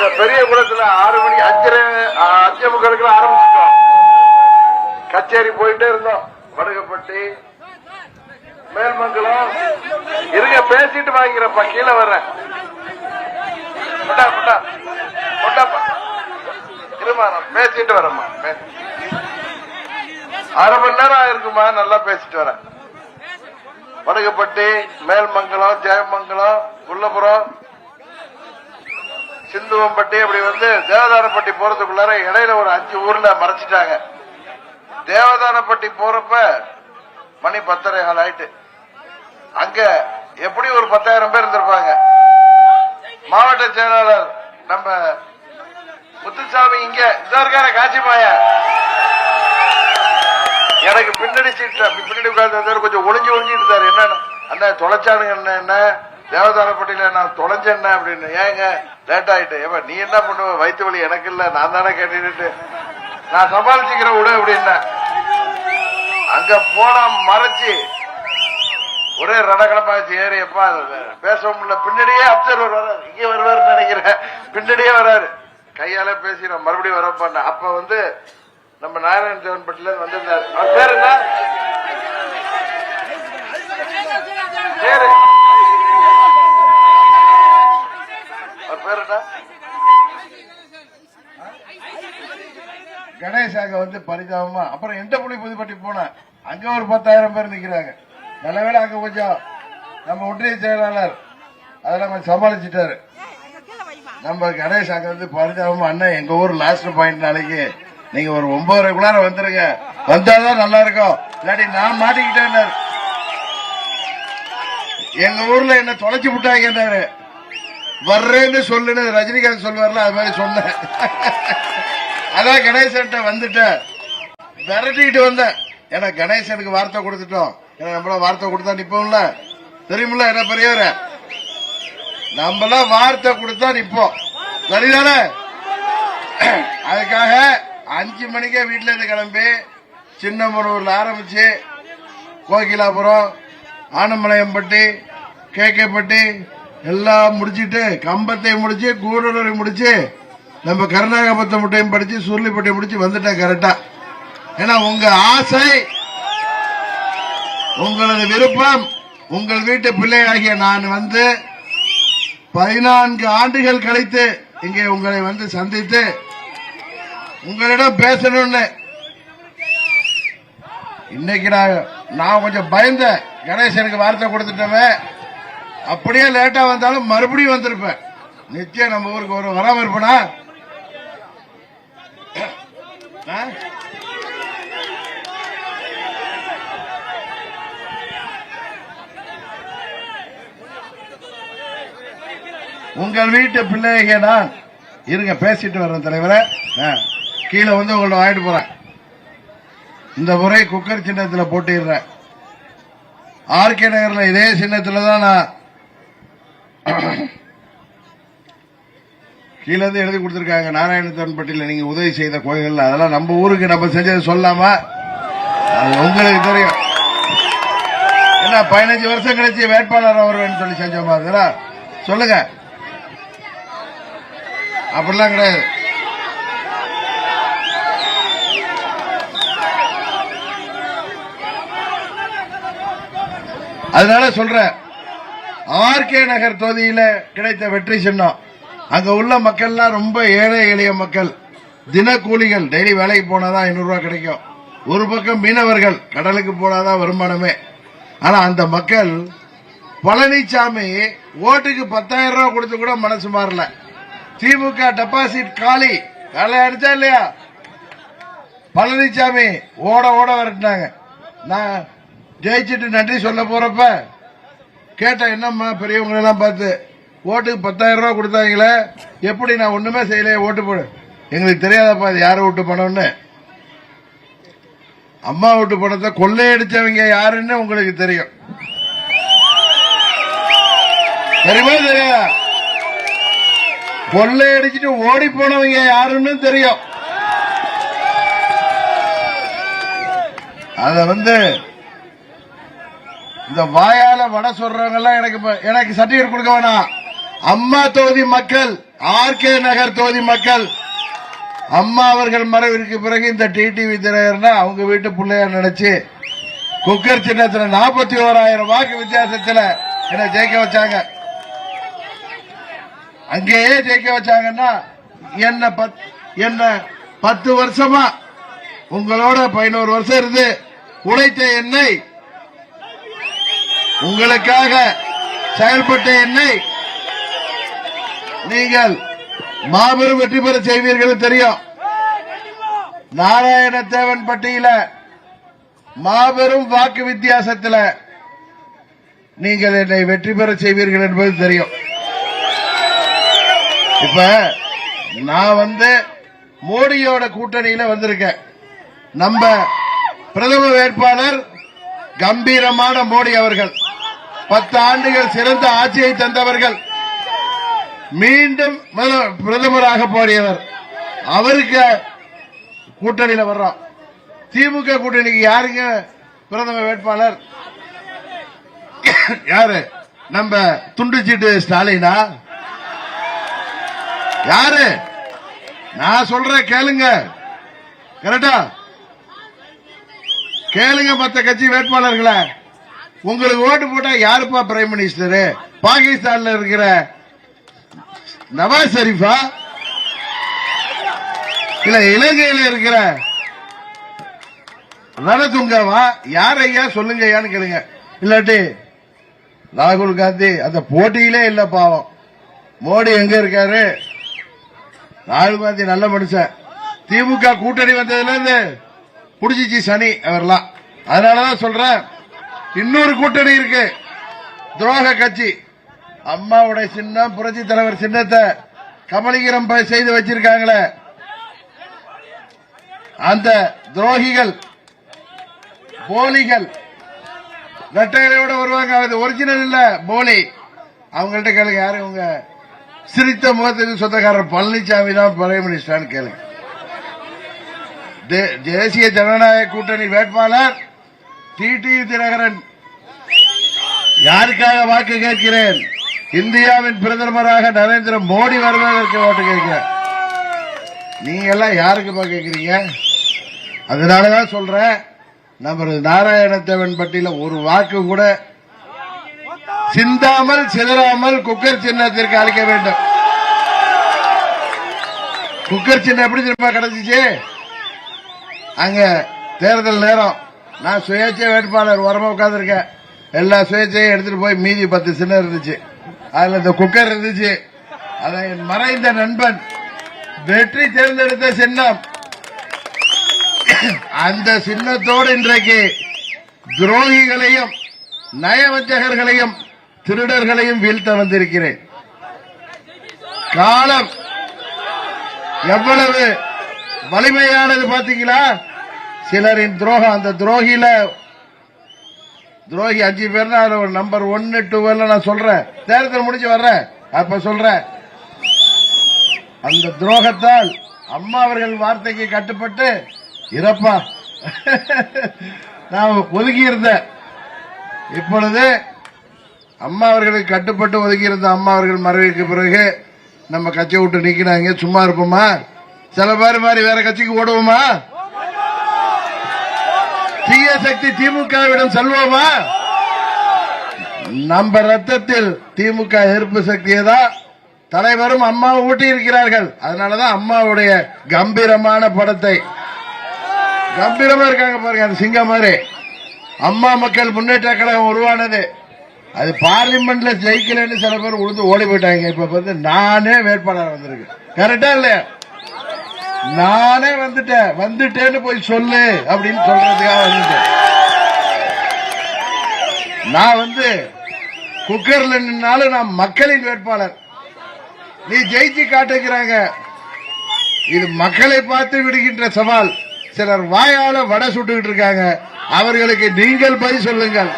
அங்க பெரிய குளத்துல ஆறு மணி அஞ்சரை அஞ்சே முக்காலுக்குள்ள ஆரம்பிச்சிட்டோம். கச்சேரி போயிட்டே இருந்தோம். வடுகப்பட்டி மேல்மங்கலம். இருங்க பேசிட்டு வாங்கிறப்பா கீழே வர்றேன். முட்டா கொண்டா கொண்டாப்பா இருமா நான் பேசிட்டு வரேம்மா அரை மணி நேரம் ஆயிருக்குமா நல்லா பேசிட்டு வரேன். வடகப்பட்டி மேல்மங்கலம் ஜெயமங்கலம் உள்ளபுரம் சிந்துவம்பட்டி அப்படி வந்து தேவதானப்பட்டி போறதுக்குள்ளார இடையில ஒரு அஞ்சு ஊர்ல மறைச்சிட்டாங்க. தேவதானப்பட்டி போறப்ப மணி பத்தரை கால் ஆயிட்டு. அங்க எப்படி ஒரு பத்தாயிரம் பேர் இருந்திருப்பாங்க? மாவட்ட செயலாளர் நம்ம முத்துசாமி இங்க இதா இருக்கார காட்சிமாய எனக்கு பின்னாடி சீட்ல பின்னாடி உட்கார்ந்து கொஞ்சம் ஒளிஞ்சு ஒளிஞ்சு இருந்தாரு. என்ன அண்ணா தொலைச்சானுங்க என்ன என்ன? தேவதானப்பட்டியில நான் தொலைஞ்சேன் அப்படின்னு. ஏங்க? லேட் ஆயிட்டு ஏப்பா நீ என்ன பண்ணுவ? வயிற்று வலி எனக்கு இல்ல. நான் தானே கேட்டுட்டு நான் சமாளிச்சுக்கிறேன் விடு அப்படின்னா. அங்க போனா மறைச்சு. ஒரே ரணகலமாச்சு ஏறி எப்பா பேச முடியல. பின்னாடியே அப்சர்வர் வர்றாரு இங்கே வருவாருன்னு நினைக்கிறேன். பின்னாடியே வர்றாரு கையால பேசி நான் மறுபடியும் வரப்பான் அப்ப வந்து நம்ம நாராயண ஜெவன்பட்டில வந்திருந்தாரு. அவர் பேர் என்ன பேரு அவர் பேர் என்ன கணேஷாக வந்து பரிதாபமா. அப்புறம் எந்த புள்ளி புதுப்பட்டி போனேன் அங்க ஒரு பத்தாயிரம் பேர் நிக்கிறாங்க. நல்லவேளை அங்க கொஞ்சம் நம்ம ஒன்றிய செயலாளர் அதெல்லாம் கொஞ்சம் சமாளிச்சிட்டாரு. நம்ம கணேஷ் அங்க வந்து பரிதாபமா அண்ணன் எங்க ஊர் லாஸ்ட் பாயிண்ட் நாளைக்கு. நீங்க ஒரு ஒன்பதரைக்குள்ளார வந்துருங்க. வந்தாதான் நல்லா இருக்கும். இல்லாட்டி நான் மாட்டிக்கிட்டேன் எங்க ஊர்ல என்ன தொலைச்சு விட்டாங்கன்னாரு. வர்றேன்னு சொல்லுன்னு ரஜினிகாந்த் சொல்வார்ல அது மாதிரி சொன்னேன். அதான் கணேசன்ட்ட வந்துட்டேன். விரட்டிட்டு வந்தேன். ஏன்னா கணேசனுக்கு வார்த்தை கொடுத்துட்டோம். ஏன்னா நம்மள வார்த்தை கொடுத்தா நிப்போம்ல? தெரியுமில்ல? என்ன பெரியவர? நம்மளாம் வார்த்தை கொடுத்தா நிப்போம். சரிதானே? அதுக்காக அஞ்சு மணிக்கே வீட்டுல இருந்து கிளம்பி சின்னமனூர்ல ஆரம்பிச்சு கோகிலாபுரம் ஆனமலையம்பட்டி கேகேப்பட்டி எல்லாம் முடிச்சிட்டு கம்பத்தை முடிச்சு கூடலூரை முடிச்சு நம்ம கருணாகபத்த முட்டையும் படிச்சு சுருளிப்பட்டை முடிச்சு வந்துட்டேன் கரெக்டா ஏன்னா உங்க ஆசை உங்களது விருப்பம் உங்கள் வீட்டு பிள்ளையாகிய நான் வந்து பதினான்கு ஆண்டுகள் கழித்து இங்கே உங்களை வந்து சந்தித்து உங்களிடம் பேசணும்னு இன்னைக்கு நான் நான் கொஞ்சம் பயந்தேன் கணேசனுக்கு வார்த்தை கொடுத்துட்டவன் அப்படியே லேட்டா வந்தாலும் மறுபடியும் வந்திருப்பேன். நிச்சயம் நம்ம ஊருக்கு ஒரு வராம இருப்பனா? உங்கள் வீட்டு பிள்ளைங்க தான் இருங்க பேசிட்டு வர்றேன் தலைவரை. ஆ, கீழே வந்து உங்களை வாங்கிட்டு போறேன். இந்த முறை குக்கர் சின்னத்தில் போட்டிடுறேன். ஆர்கே நகர்ல இதே சின்னத்தில் தான் நான் கீழே இருந்து எழுதி கொடுத்திருக்காங்க நாராயணத்தன்பட்டியில நீங்க உதவி செய்த கோயில்கள் அதெல்லாம் நம்ம ஊருக்கு நம்ம செஞ்சது சொல்லாமா அது உங்களுக்கு தெரியும். என்ன பதினஞ்சு வருஷம் கழிச்சு வேட்பாளர் வருவேன்னு சொல்லி செஞ்சோமா அதெல்லாம் சொல்லுங்க. அப்படிலாம் கிடையாது. அதனால சொல்ற ஆர்கே நகர் தொகுதியில கிடைத்த வெற்றி சின்னம். அங்க உள்ள மக்கள்லாம் ரொம்ப ஏழை எளிய மக்கள். தினக்கூலிகள் டெய்லி வேலைக்கு போனாதான் ஐநூறு ரூபாய் கிடைக்கும். ஒரு பக்கம் மீனவர்கள் கடலுக்கு போனாதான் வருமானமே. ஆனா அந்த மக்கள் பழனிசாமி ஓட்டுக்கு பத்தாயிரம் ரூபாய் கொடுத்து கூட மனசு மாறல. திமுக டெபாசிட் காலி. காலை அடிச்சா இல்லையா? பழனிசாமி ஓட ஓட வரட்டாங்க நான் ஜெயிச்சிட்டு நன்றி சொல்ல போறப்ப கேட்டேன் என்னம்மா பெரியவங்களெல்லாம் பார்த்து ஓட்டுக்கு பத்தாயிரம் ரூபாய் கொடுத்தாங்களே எப்படி நான் ஒண்ணுமே செய்யலையே ஓட்டு போடு. எங்களுக்கு தெரியாதப்பா அது யாரை ஓட்டு பணம்னு. அம்மா ஓட்டு பணத்தை கொள்ளையடிச்சவங்க யாருன்னு உங்களுக்கு தெரியும். தெரியுமா தெரியாதா? கொள்ளையடிச்சிட்டு ஓடி போனவங்க யாருன்னு தெரியும். அத வந்து இந்த வாயால வடை சொல்றவங்க எல்லாம் எனக்கு எனக்கு சர்டிபிகேட் கொடுக்க வேணாம். அம்மா தொகுதி மக்கள் ஆர்கே நகர் தொகுதி மக்கள். அம்மா அவர்கள் மறைவிற்கு பிறகு இந்த டிடிவி தினகரனை அவங்க வீட்டு பிள்ளைய நினைச்சு குக்கர் சின்னத்தில் நாற்பத்தி ஓராயிரம் வாக்கு வித்தியாசத்தில் என்ன ஜெயிக்க வச்சாங்க. அங்கேயே ஜெயிக்க வச்சாங்கன்னா என்ன பத்- என்ன பத்து வருஷமா உங்களோட பதினோரு வருஷம் இருந்து உழைத்த என்னை உங்களுக்காக செயல்பட்ட என்னை நீங்கள் மாபெரும் வெற்றி பெற செய்வீர்கள் தெரியும். நாராயணத்தேவன் பட்டியல மாபெரும் வாக்கு வித்தியாசத்தில் நீங்கள் என்னை வெற்றி பெற செய்வீர்கள் என்பது தெரியும். இப்ப நான் வந்து மோடியோட கூட்டணியில வந்திருக்கேன். நம்ம பிரதம வேட்பாளர் கம்பீரமான மோடி அவர்கள் பத்து ஆண்டுகள் சிறந்த ஆட்சியை தந்தவர்கள். மீண்டும் பிரதமராக போடியவர் அவருக்கு கூட்டணியில வர்றோம். திமுக கூட்டணிக்கு யாருங்க பிரதம வேட்பாளர்? யாரு? நம்ம துண்டுச்சீட்டு ஸ்டாலினா? யாரு? நான் சொல்றேன் கேளுங்க. கரெக்டா? கேளுங்க மத்த கட்சி வேட்பாளர்களை. உங்களுக்கு ஓட்டு போட்டா யாருப்பா பிரைம் மினிஸ்டர்? பாகிஸ்தான்ல இருக்கிற நவாஸ் ஷரீஃபா? இல்ல இலங்கையில் இருக்கிற ரணதுங்கவா யார் ஐயா? சொல்லுங்க ஐயான்னு கேளுங்க. இல்லாட்டி ராகுல் காந்தி அந்த போட்டியிலே இல்ல பாவம். மோடி எங்க இருக்காரு? ராகுல் காந்தி நல்ல மனுஷன். திமுக கூட்டணி வந்ததுல இருந்து புடிச்சிச்சு சனி அவர்லாம். அதனாலதான் சொல்றேன் இன்னொரு கூட்டணி இருக்கு. துரோக கட்சி. அம்மாவுடைய சின்னம் புரட்சி தலைவர் சின்னத்தை கமலிகரம் செய்து வச்சிருக்காங்களே. அந்த துரோகிகள் போலிகள் ரெட்டைகளோட வருவாங்க. அது ஒரிஜினல் இல்ல போலி. அவங்கள்ட்ட கேளுங்க யாரு உங்க சிரித்த முகத்துக்கு சொந்தக்காரர் பழனிசாமி தான் பிரைம் மினிஸ்டர்னு கேளுங்க. தே- தேசிய ஜனநாயக கூட்டணி வேட்பாளர் டிடி தினகரன். யாருக்காக வாக்கு கேட்கிறேன்? இந்தியாவின் பிரதமராக நரேந்திர மோடி வருவதற்கு ஓட்டு கேட்கிறேன் நீங்க எல்லாம் யாருக்குப்பா கேட்கிறீங்க? அதனாலதான் சொல்றேன் நமது நாராயணத்தேவன் பட்டியல ஒரு வாக்கு கூட சிந்தாமல் சிதறாமல் குக்கர் சின்னத்திற்கு அளிக்க வேண்டும். குக்கர் சின்ன எப்படி திரும்ப கிடைச்சிச்சு? அங்க தேர்தல் நேரம். நான் சுயேட்சை வேட்பாளர் உரமா உட்காந்துருக்கேன் எல்லா சுயேட்சையும் எடுத்துட்டு போய் மீதி பத்து சின்ன இருந்துச்சு. அதுல இந்த குக்கர் இருந்துச்சு. அதை என் மறைந்த நண்பன் வெற்றி தேர்ந்தெடுத்த சின்னம். அந்த சின்னத்தோடு இன்றைக்கு துரோகிகளையும் நயவஞ்சகர்களையும் திருடர்களையும் வீழ்த்த வந்திருக்கிறேன். காலம் எவ்வளவு வலிமையானது பாத்தீங்களா? சிலரின் துரோகம் அந்த துரோகியில துரோகி அஞ்சு பேர் அதுல ஒரு நம்பர் ஒன்னு டூவெல்ல நான் சொல்றேன். தேர்தல் முடிஞ்சு வர்றேன். அப்ப சொல்றேன். அந்த துரோகத்தால் அம்மா அவர்கள் வார்த்தைக்கு கட்டுப்பட்டு இறப்பா. நான் ஒதுக்கியிருந்தேன் இப்பொழுது அம்மா அவர்களுக்கு கட்டுப்பட்டு ஒதுங்கி இருந்த அம்மா அவர்கள் மறைவுக்கு பிறகு நம்ம கட்சியை விட்டு நீக்கினாங்க. சும்மா இருப்போமா? சில பேர் மாதிரி வேற கட்சிக்கு ஓடுவோமா? தீய சக்தி திமுகவிடம் செல்வோமா? நம்ம ரத்தத்தில் திமுக எதிர்ப்பு சக்தியை தான் தலைவரும் அம்மாவும் ஊட்டி இருக்கிறார்கள் அதனாலதான் அம்மாவுடைய கம்பீரமான படத்தை கம்பீரமா இருக்காங்க பாருங்க அந்த சிங்கம் மாதிரி. அம்மா மக்கள் முன்னேற்ற கழகம் உருவானது. அது பார்லிமெண்ட்ல ஜெயிக்கலன்னு சில பேர் உழுந்து ஓடி போயிட்டாங்க. இப்ப வந்து நானே வேட்பாளர் வந்திருக்கேன். கரெக்டா இல்லையா? நானே வந்துட்டேன். வந்துட்டேன்னு போய் சொல்லு அப்படின்னு சொல்றதுக்காக வந்துட்டேன். நான் வந்து குக்கர்ல நின்னாலும் நான் மக்களின் வேட்பாளர். நீ ஜெயிச்சு காட்டுக்கிறாங்க இது மக்களை பார்த்து விடுகின்ற சவால். சிலர் வாயால வடை சுட்டுக்கிட்டு இருக்காங்க. அவர்களுக்கு நீங்கள் பதில் சொல்லுங்கள்.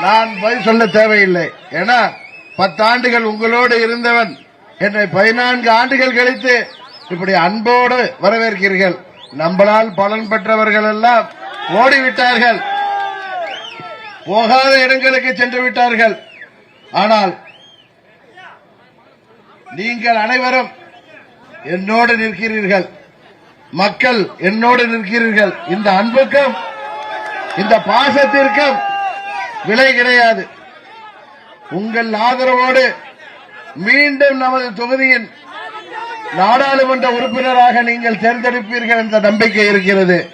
நான் பதில் சொல்ல தேவையில்லை. ஏன்னா பத்தாண்டுகள் உங்களோடு இருந்தவன். என்னை பதினான்கு ஆண்டுகள் கழித்து இப்படி அன்போடு வரவேற்கிறீர்கள். நம்மளால் பலன் பெற்றவர்கள் எல்லாம் ஓடிவிட்டார்கள். போகாத இடங்களுக்கு சென்று விட்டார்கள். ஆனால் நீங்கள் அனைவரும் என்னோடு நிற்கிறீர்கள். மக்கள் என்னோடு நிற்கிறீர்கள். இந்த அன்புக்கும் இந்த பாசத்திற்கும் விலை கிடையாது. உங்கள் ஆதரவோடு மீண்டும் நமது தொகுதியின் நாடாளுமன்ற உறுப்பினராக நீங்கள் தேர்ந்தெடுப்பீர்கள் என்ற நம்பிக்கை இருக்கிறது.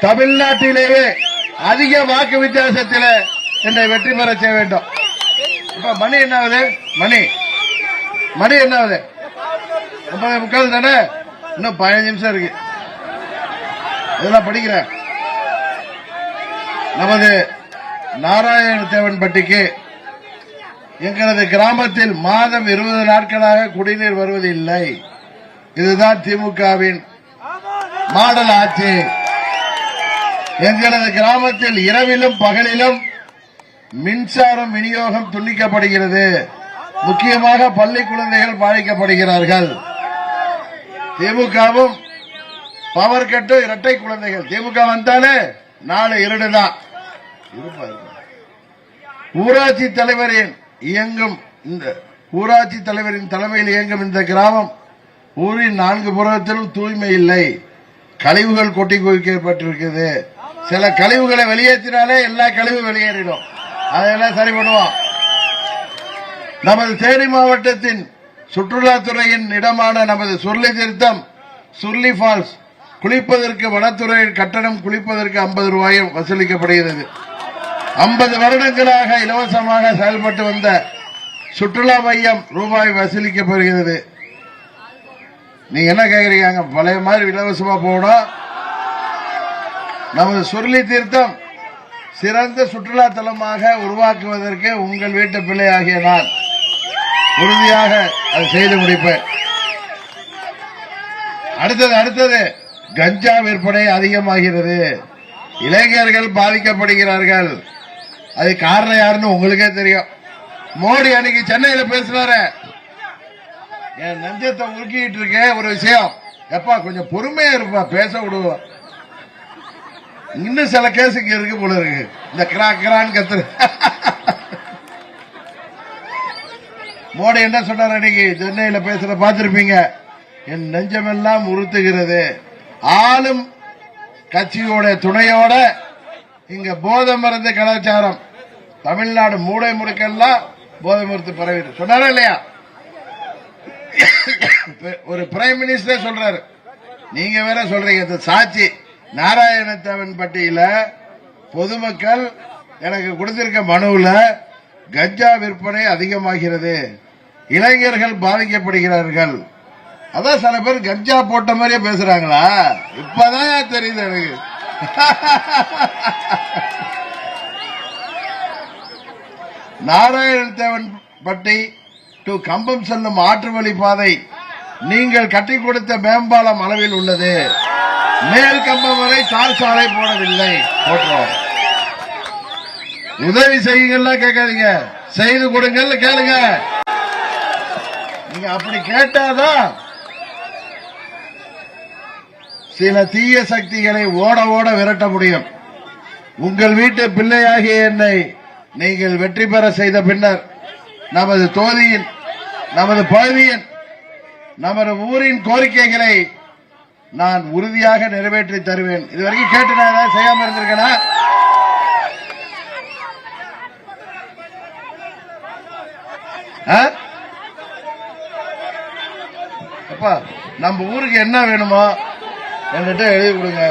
தமிழ்நாட்டிலேயே அதிக வாக்கு வித்தியாசத்தில் என்னை வெற்றி பெற செய்ய வேண்டும். இப்ப மணி என்னாவது? மணி. மணி என்ன ஆகுது முக்கால் தானே? இன்னும் பதினஞ்சு நிமிஷம் இருக்கு. இதெல்லாம் படிக்கிறேன். நமது நாராயண தேவன்பட்டிக்கு எங்களது கிராமத்தில் மாதம் இருபது நாட்களாக குடிநீர் வருவதில்லை. இதுதான் திமுகவின் மாடல் ஆட்சி. எங்களது கிராமத்தில் இரவிலும் பகலிலும் மின்சாரம் விநியோகம் துண்டிக்கப்படுகிறது. முக்கியமாக பள்ளி குழந்தைகள் பாதிக்கப்படுகிறார்கள். திமுகவும் பவர் கட்டு இரட்டை குழந்தைகள். திமுக வந்தாலே நாலு இருடுதான் ஊராட்சி தலைவரின் இயங்கும் இந்த ஊராட்சி தலைவரின் தலைமையில் இயங்கும் இந்த கிராமம் ஊரின் நான்கு புறத்திலும் தூய்மை இல்லை. கழிவுகள் கொட்டி குவிக்கப்பட்டிருக்குது சில கழிவுகளை வெளியேற்றினாலே எல்லா கழிவு வெளியேறிடும். அதையெல்லாம் சரி பண்ணுவோம். நமது தேனி மாவட்டத்தின் சுற்றுலாத்துறையின் இடமான நமது சுருளி திருத்தம் சுருளி ஃபால்ஸ் குளிப்பதற்கு வனத்துறை கட்டணம் குளிப்பதற்கு ஐம்பது ரூபாயும் வசூலிக்கப்படுகிறது. ஐம்பது வருடங்களாக இலவசமாக செயல்பட்டு வந்த சுற்றுலா மையம் ரூபாய் வசூலிக்கப்படுகிறது. நீங்க என்ன கேக்குறீங்க? பழைய மாதிரி இலவசமா போகணும் நமது சுருளி தீர்த்தம் சிறந்த சுற்றுலா தலமாக உருவாக்குவதற்கு உங்கள் வீட்டு பிள்ளையாகிய நான் உறுதியாக அதை செய்து முடிப்பேன். அடுத்தது அடுத்தது கஞ்சா விற்பனை அதிகமாகிறது. இளைஞர்கள் பாதிக்கப்படுகிறார்கள். அது காரணம் யாருன்னு உங்களுக்கே தெரியும். மோடி அன்னைக்கு சென்னையில பேசுறாரு என் நெஞ்சத்தை உருக்கிட்டு இருக்கேன் ஒரு விஷயம். எப்பா கொஞ்சம் பொறுமையா இருப்பா பேச விடுவோம் இன்னும் சில கேஸ் இங்க இருக்கு போல இருக்கு. இந்த கிரா கிரான்னு கத்துற. மோடி என்ன சொன்னார் அன்னைக்கு? சென்னையில பேசுற பார்த்திருப்பீங்க. என் நெஞ்சமெல்லாம் உறுத்துகிறது. ஆளும் கட்சியோட துணையோட இங்க போதை மருந்து கலாச்சாரம். தமிழ்நாடு மூடை முறுக்கெல்லாம் போதை மருந்து பரவி சொன்னாரா இல்லையா? ஒரு பிரைம் மினிஸ்டர் சொல்றாரு. நீங்க வேற சொல்றீங்க சாட்சி. நாராயணத்தேவன் பட்டியல பொதுமக்கள் எனக்கு கொடுத்திருக்க மனுவில் கஞ்சா விற்பனை அதிகமாகிறது. இளைஞர்கள் பாதிக்கப்படுகிறார்கள். அதான் சில பேர் கஞ்சா போட்ட மாதிரியே பேசுறாங்களா? இப்பதான் தெரியுது எனக்கு. நாராயணத்தேவன் பட்டி டு கம்பம் செல்லும் ஆற்று வழி பாதை. நீங்கள் கட்டி கொடுத்த மேம்பாலம் அளவில் உள்ளது. மேல் கம்பம் வரை தார் சாலை போடவில்லை. போட்டுறோம் உதவி செய்யுங்கள்லாம் கேட்காதீங்க. செய்து கொடுங்கன்னு கேளுங்க. நீங்க அப்படி கேட்டாதான் சில தீய சக்திகளை ஓட ஓட விரட்ட முடியும். உங்கள் வீட்டு பிள்ளையாகிய என்னை நீங்கள் வெற்றி பெற செய்த பின்னர் நமது தோதியின் நமது பகுதியின் நமது ஊரின் கோரிக்கைகளை நான் உறுதியாக நிறைவேற்றி தருவேன். இதுவரைக்கும் கேட்டு நான் ஏதாவது செய்யாம இருந்திருக்கேனா? ஆ? அப்பா நம்ம ஊருக்கு என்ன வேணுமோ என்கிட்ட எழுதி கொடுங்க.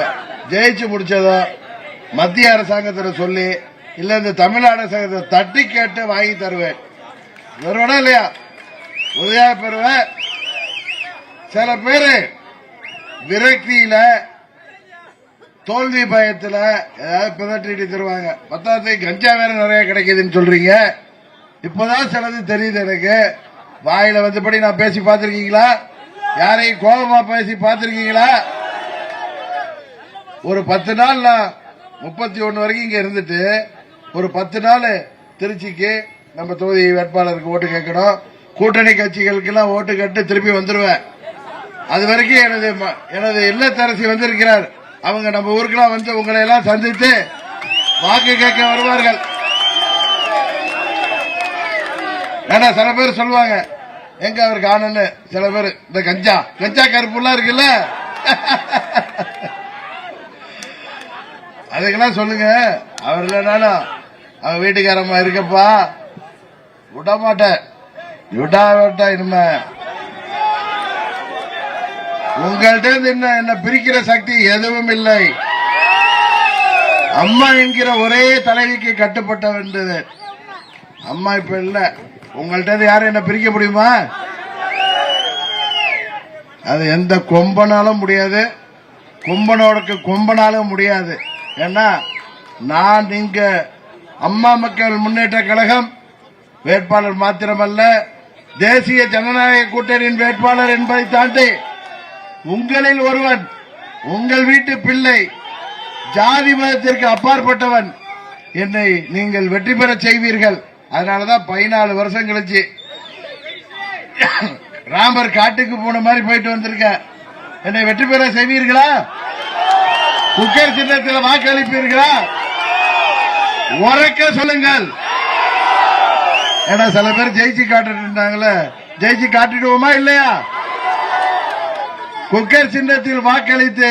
ஜெயிச்சு முடிச்சதோ மத்திய அரசாங்கத்தில் சொல்லி இல்ல இந்த தமிழ்நாடு அரசாங்கத்தை தட்டி கேட்டு வாங்கி தருவேன். வருவனா இல்லையா? உதயா பெறுவேன் சில பேரு விரக்தியில தோல்வி பயத்துல ஏதாவது பிதற்றிட்டு தருவாங்க பத்தாவது கஞ்சா வேற நிறைய கிடைக்குதுன்னு சொல்றீங்க. இப்பதான் சிலது தெரியுது எனக்கு. வாயில வந்தபடி நான் பேசி பார்த்திருக்கீங்களா? யாரையும் கோபமா பேசி பார்த்திருக்கீங்களா? ஒரு பத்து நாள் நான் முப்பத்தி ஒன்னு வரைக்கும் இங்க இருந்துட்டு ஒரு பத்து நாள் திருச்சிக்கு நம்ம தொகுதி வேட்பாளருக்கு ஓட்டு கேட்கணும். கூட்டணி கட்சிகளுக்கு எல்லாம் ஓட்டு கட்டு திருப்பி வந்துருவேன். அது வரைக்கும் எனது எனது இல்லத்தரசி வந்திருக்கிறார். அவங்க நம்ம ஊருக்கெல்லாம் வந்து உங்களை எல்லாம் சந்தித்து வாக்கு கேட்க வருவார்கள். ஏன்னா சில பேர் சொல்லுவாங்க எங்க அவர் காணன்னு சில பேர் இந்த கஞ்சா கஞ்சா கருப்புலாம் இருக்குல்ல? அதுக்கெல்லாம் சொல்லுங்க அவர் இல்லைனாலும் அவன் வீட்டுக்காரம்மா இருக்கப்பா. விட மாட்டேன் விடா விட்டா இனிமே. உங்கள்ட்ட இருந்து என்ன என்ன பிரிக்கிற சக்தி எதுவும் இல்லை. அம்மா என்கிற ஒரே தலைவிக்கு கட்டுப்பட்ட வேண்டியது அம்மா இப்ப இல்ல. உங்கள்கிட்ட இருந்து யாரும் என்ன பிரிக்க முடியுமா? அது எந்த கொம்பனாலும் முடியாது. கொம்பனோட கொம்பனாலும் முடியாது. ஏன்னா நான் இங்க அம்மா மக்கள் முன்னேற்ற கழகம் வேட்பாளர் மாத்திரமல்ல. தேசிய ஜனநாயக கூட்டணியின் வேட்பாளர் என்பதை தாண்டி உங்களில் ஒருவன் உங்கள் வீட்டு பிள்ளை ஜாதி மதத்திற்கு அப்பாற்பட்டவன் என்னை நீங்கள் வெற்றி பெற செய்வீர்கள். அதனாலதான் பதினாலு வருஷம் கழிச்சு ராமர் காட்டுக்கு போன மாதிரி போயிட்டு வந்திருக்கேன் என்னை வெற்றி பெற செய்வீர்களா? குக்கர் சின்னத்தில் வாக்களிப்பீர்களா? உறக்க சொல்லுங்கள். ஏன்னா சில பேர் ஜெயிச்சு காட்டிட்டு இருந்தாங்களே. ஜெயிச்சு காட்டிடுவோமா இல்லையா? குக்கர் சின்னத்தில் வாக்களித்து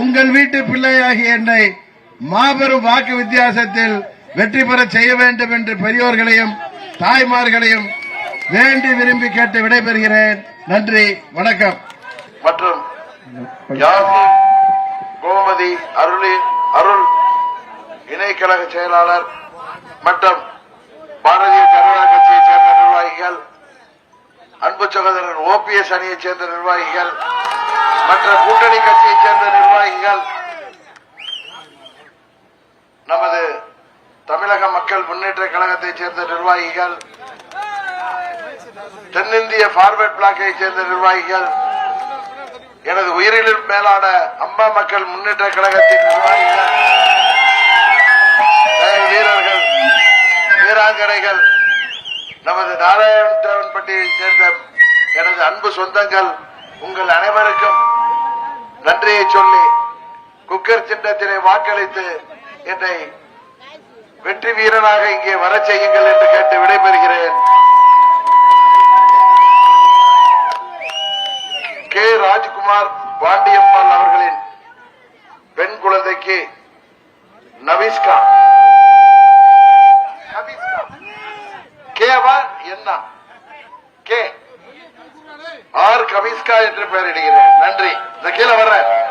உங்கள் வீட்டு பிள்ளையாகிய என்னை மாபெரும் வாக்கு வித்தியாசத்தில் வெற்றி பெற செய்ய வேண்டும் என்று பெரியோர்களையும் தாய்மார்களையும் வேண்டி விரும்பி கேட்டு விடைபெறுகிறேன். நன்றி வணக்கம். மற்றும் கோமதி அருளி அருள் இணைக்கழக செயலாளர் மற்றும் ஓபிஎஸ் அணியைச் சேர்ந்த நிர்வாகிகள் மற்ற கூட்டணி கட்சியைச் சேர்ந்த நிர்வாகிகள் நமது தமிழக மக்கள் முன்னேற்ற கழகத்தைச் சேர்ந்த நிர்வாகிகள் தென்னிந்திய பார்வர்ட் பிளாக்கை சேர்ந்த நிர்வாகிகள் எனது உயிரிலும் மேலான அம்மா மக்கள் முன்னேற்ற கழகத்தின் நிர்வாகிகள் வீரர்கள் வீராங்கனைகள் நமது நாராயணன்பட்டியைச் சேர்ந்த எனது அன்பு சொந்தங்கள் உங்கள் அனைவருக்கும் நன்றியை சொல்லி குக்கர் சின்னத்தினை வாக்களித்து என்னை வெற்றி வீரனாக இங்கே வர செய்யுங்கள் என்று கேட்டு விடைபெறுகிறேன். கே. ராஜ்குமார் பாண்டியம்மாள் அவர்களின் பெண் குழந்தைக்கு நவிஸ்கா நவிஸ்கா கேவா என்ன கே ஆர் கவிஸ்கா என்று பெயரிடுகிறேன். நன்றி. இந்த கீழே வர்றேன்.